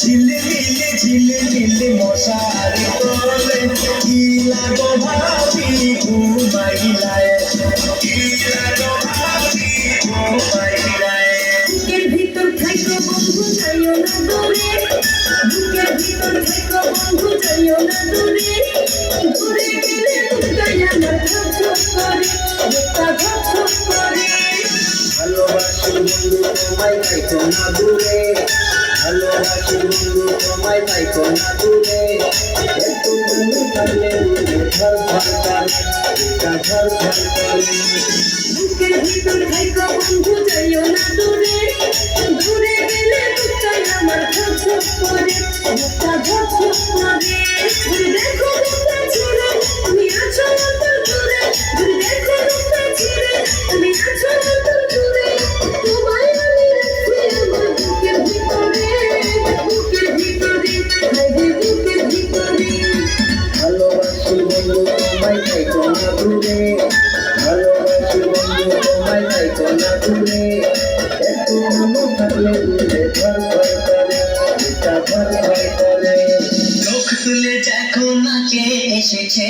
ঝিলমিলে ঝিলমিলে মশারি তোলে নীলা গোলাপি ঘুমাইলায় নীলা গোলাপি ঘুমাইলায় বুকের ভিতর থাইকো বন্ধু, যাইও না দূরে। বুকের ভিতর থাইকো বন্ধু, যাইও না দূরে। দূরে গেলে আমার ধপ ধপ করে। তোমায় পাইতো না দূরে। ভালোবাসি বন্ধু, তোমায় পাইতো না দূরে। একটু বন্ধু থাকলে দূরে ঘর ঘর করে বুকটা ঘর ঘর করে। বুকের ভিতর থাইকো বন্ধু যাইও না দূরে। দূরে ভালোবাসি বন্ধু তোমায় পাইতো না দূরে একটু বন্ধু থাকলে দূরে ধর ধর করে বুকটা ধর ধর করে। চোখ তুলে দেখো না কে এসেছে।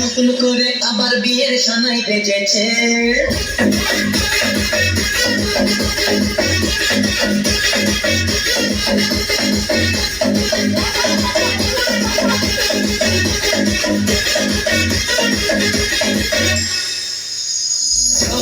নতুন করে আবার বিয়ের সানাই বেজেছে।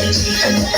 বেজেছি সাথে